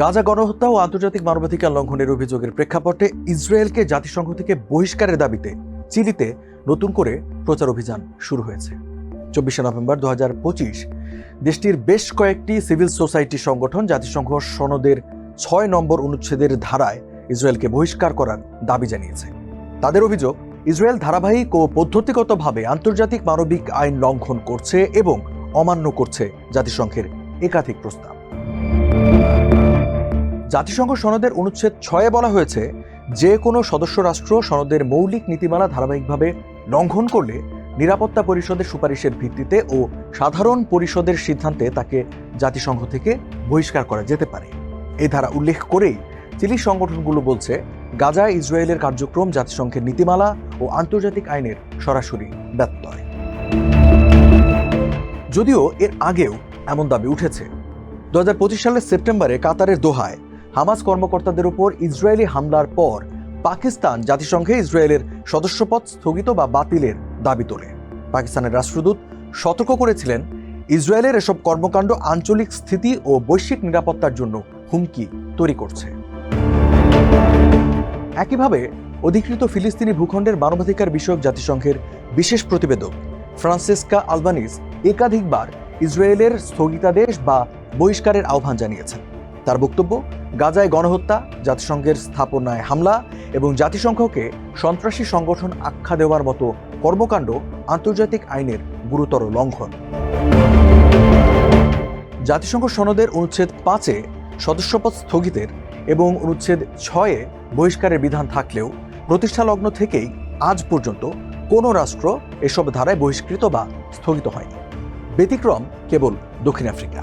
গাজা গণহত্যা ও আন্তর্জাতিক মানবাধিকার লঙ্ঘনের অভিযোগের প্রেক্ষাপটে ইসরায়েলকে জাতিসংঘ থেকে বহিষ্কারের দাবিতে চিলিতে নতুন করে প্রচার অভিযান শুরু হয়েছে। চব্বিশে নভেম্বর দু হাজার পঁচিশ দেশটির বেশ কয়েকটি সিভিল সোসাইটি সংগঠন জাতিসংঘ সনদের ছয় নম্বর অনুচ্ছেদের ধারায় ইসরায়েলকে বহিষ্কার করার দাবি জানিয়েছে। তাদের অভিযোগ, ইসরায়েল ধারাবাহিক ও পদ্ধতিগতভাবে আন্তর্জাতিক মানবিক আইন লঙ্ঘন করছে এবং অমান্য করছে জাতিসংঘের একাধিক প্রস্তাব। জাতিসংঘ সনদের অনুচ্ছেদ ছয়ে বলা হয়েছে, যে কোনো সদস্য রাষ্ট্র সনদের মৌলিক নীতিমালা ধারাবাহিকভাবে লঙ্ঘন করলে নিরাপত্তা পরিষদের সুপারিশের ভিত্তিতে ও সাধারণ পরিষদের সিদ্ধান্তে তাকে জাতিসংঘ থেকে বহিষ্কার করা যেতে পারে। এই ধারা উল্লেখ করেই চিলি সংগঠনগুলো বলছে, গাজা ইসরায়েলের কার্যক্রম জাতিসংঘের নীতিমালা ও আন্তর্জাতিক আইনের সরাসরি ব্যত্যয়। যদিও এর আগেও এমন দাবি উঠেছে। দু হাজার পঁচিশ সালের সেপ্টেম্বরে কাতারের দোহায় হামাস কর্মকর্তাদের উপর ইসরায়েলি হামলার পর পাকিস্তান জাতিসংঘে ইসরায়েলের সদস্যপদ স্থগিত বা বাতিলের দাবি তোলে। পাকিস্তানের রাষ্ট্রদূত সতর্ক করেছিলেন, ইসরায়েলের এসব কর্মকাণ্ড আঞ্চলিক স্থিতি ও বৈশ্বিক নিরাপত্তার জন্য হুমকি তৈরি করছে। একইভাবে অধিকৃত ফিলিস্তিনি ভূখণ্ডের মানবাধিকার বিষয়ক জাতিসংঘের বিশেষ প্রতিবেদক ফ্রান্সিসকা আলবানিজ একাধিকবার ইসরায়েলের স্থগিতাদেশ বা বহিষ্কারের আহ্বান জানিয়েছেন। তার বক্তব্য, গাজায় গণহত্যা, জাতিসংঘের স্থাপনায় হামলা এবং জাতিসংঘকে সন্ত্রাসী সংগঠন আখ্যা দেওয়ার মতো কর্মকাণ্ড আন্তর্জাতিক আইনের গুরুতর লঙ্ঘন। জাতিসংঘ সনদের অনুচ্ছেদ পাঁচে সদস্যপদ স্থগিতের এবং অনুচ্ছেদ ছয়ে বহিষ্কারের বিধান থাকলেও প্রতিষ্ঠা লগ্ন থেকেই আজ পর্যন্ত কোনো রাষ্ট্র এসব ধারায় বহিষ্কৃত বা স্থগিত হয়নি। ব্যতিক্রম কেবল দক্ষিণ আফ্রিকা।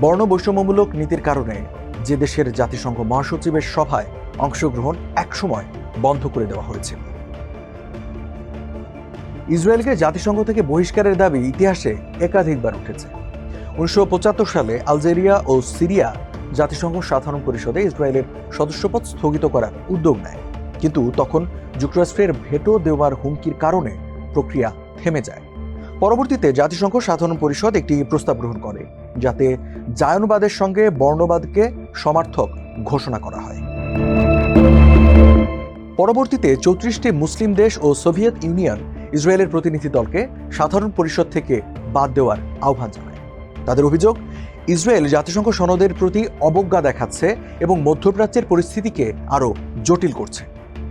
বর্ণ বৈষম্যমূলক নীতির কারণে যে দেশের জাতিসংঘ মহাসচিবের সভায় অংশগ্রহণ একসময় বন্ধ করে দেওয়া হয়েছিল। ইসরায়েলকে জাতিসংঘ থেকে বহিষ্কারের দাবি ইতিহাসে একাধিকবার উঠেছে। উনিশশো পঁচাত্তর সালে আলজেরিয়া ও সিরিয়া জাতিসংঘ সাধারণ পরিষদে ইসরায়েলের সদস্যপদ স্থগিত করার উদ্যোগ নেয়। কিন্তু তখন যুক্তরাষ্ট্রের ভেটো দেওয়ার হুমকির কারণে প্রক্রিয়া থেমে যায়। পরবর্তীতে জাতিসংঘ সাধারণ পরিষদ একটি প্রস্তাব গ্রহণ করে, যাতে জায়নবাদের সঙ্গে বর্ণবাদকে সমার্থক ঘোষণা করা হয়। পরবর্তীতে চৌত্রিশটি মুসলিম দেশ ও সোভিয়েত ইউনিয়ন ইসরায়েলের প্রতিনিধি দলকে সাধারণ পরিষদ থেকে বাদ দেওয়ার আহ্বান জানায়। তাদের অভিযোগ, ইসরায়েল জাতিসংঘ সনদের প্রতি অবজ্ঞা দেখাচ্ছে এবং মধ্যপ্রাচ্যের পরিস্থিতিকে আরও জটিল করছে।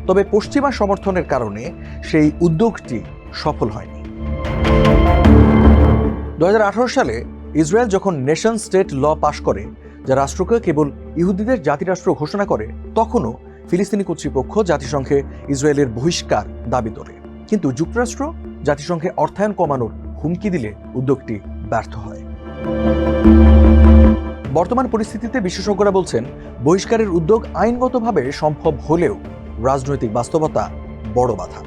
তবে পশ্চিমা সমর্থনের কারণে সেই উদ্যোগটি সফল হয়নি। দু হাজার আঠারো সালে ইসরায়েল যখন নেশন স্টেট ল পাশ করে, যা রাষ্ট্রকে কেবল ইহুদিদের জাতিরাষ্ট্র ঘোষণা করে, তখনও ফিলিস্তিনি কর্তৃপক্ষ জাতিসংঘে ইসরায়েলের বহিষ্কার দাবি তোলে। কিন্তু যুক্তরাষ্ট্র জাতিসংঘে অর্থায়ন কমানোর হুমকি দিলে উদ্যোগটি ব্যর্থ হয়। বর্তমান পরিস্থিতিতে বিশেষজ্ঞরা বলছেন, বহিষ্কারের উদ্যোগ আইনগতভাবে সম্ভব হলেও রাজনৈতিক বাস্তবতা বড় বাধা।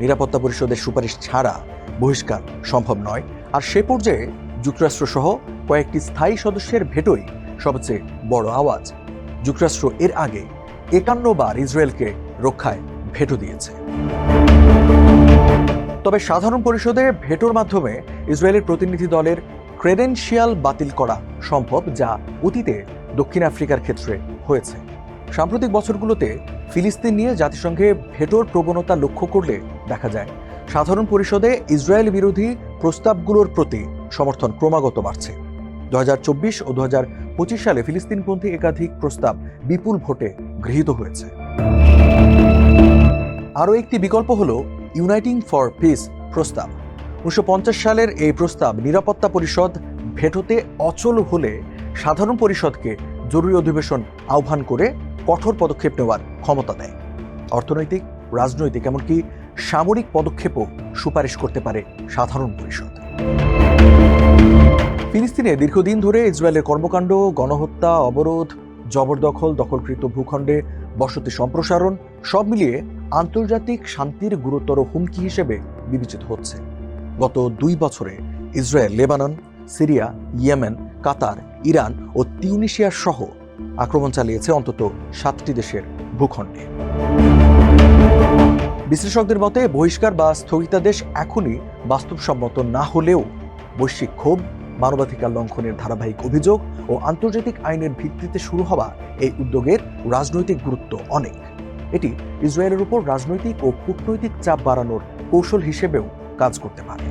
নিরাপত্তা পরিষদের সুপারিশ ছাড়া বহিষ্কার সম্ভব নয়। আর সে পর্যায়ে যুক্তরাষ্ট্র সহ কয়েকটি স্থায়ী সদস্যের ভেটোই সবচেয়ে বড় আওয়াজ। যুক্তরাষ্ট্র এর আগে একান্ন বার ইসরায়েলকে রক্ষায় ভেটো দিয়েছে। তবে সাধারণ পরিষদে ভেটোর মাধ্যমে ইসরায়েলের প্রতিনিধি দলের ক্রেডেনশিয়াল বাতিল করা সম্ভব যা অতীতে দক্ষিণ আফ্রিকার ক্ষেত্রে হয়েছে। সাম্প্রতিক বছরগুলোতে ফিলিস্তিন নিয়ে জাতিসংঘে ভেটোর প্রবণতা লক্ষ্য করলে দেখা যায় সাধারণ পরিষদে ইসরায়েল বিরোধী প্রস্তাবগুলোর প্রতি সমর্থন ক্রমাগত বাড়ছে। দু হাজার চব্বিশ ও দু হাজার পঁচিশ সালে ফিলিস্তিনপন্থী একাধিক প্রস্তাব বিপুল ভোটে গৃহীত হয়েছে। আরও একটি বিকল্প হল ইউনাইটিং ফর পিস প্রস্তাব। উনিশশো পঞ্চাশ সালের এই প্রস্তাব নিরাপত্তা পরিষদ ভেটোতে অচল হলে সাধারণ পরিষদকে জরুরি অধিবেশন আহ্বান করে কঠোর পদক্ষেপ নেওয়ার ক্ষমতা দেয়। অর্থনৈতিক, রাজনৈতিক, এমনকি সামরিক পদক্ষেপও সুপারিশ করতে পারে সাধারণ পরিষদ। ফিলিস্তিনে দীর্ঘদিন ধরে ইসরায়েলের কর্মকাণ্ড, গণহত্যা, অবরোধ, জবরদখল, দখলকৃত ভূখণ্ডে বসতি সম্প্রসারণ সব মিলিয়ে আন্তর্জাতিক শান্তির গুরুতর হুমকি হিসেবে বিবেচিত হচ্ছে। গত দুই বছরে Israel, Lebanon, Syria, Yemen, Qatar, Iran ও তিউনিশিয়া সহ আক্রমণ চালিয়েছে অন্তত সাতটি দেশের ভূখণ্ডে। বিশ্লেষকদের মতে, বহিষ্কার বা স্থগিতাদেশ এখনই বাস্তবসম্মত না হলেও বৈশ্বিক ক্ষোভ, মানবাধিকার লঙ্ঘনের ধারাবাহিক অভিযোগ ও আন্তর্জাতিক আইনের ভিত্তিতে শুরু হওয়া এই উদ্যোগের রাজনৈতিক গুরুত্ব অনেক। এটি ইসরায়েলের উপর রাজনৈতিক ও কূটনৈতিক চাপ বাড়ানোর কৌশল হিসেবেও কাজ করতে পারে।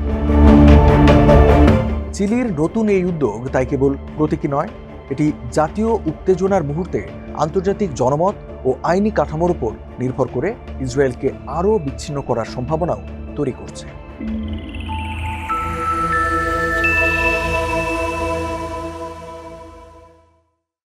চিলির নতুন এই উদ্যোগ তাই কেবল প্রতীকী নয়, এটি জাতীয় উত্তেজনার মুহূর্তে আন্তর্জাতিক জনমত ও আইনি কাঠামোর উপর নির্ভর করে ইসরায়েলকে আরও বিচ্ছিন্ন করার সম্ভাবনাও তৈরি করছে।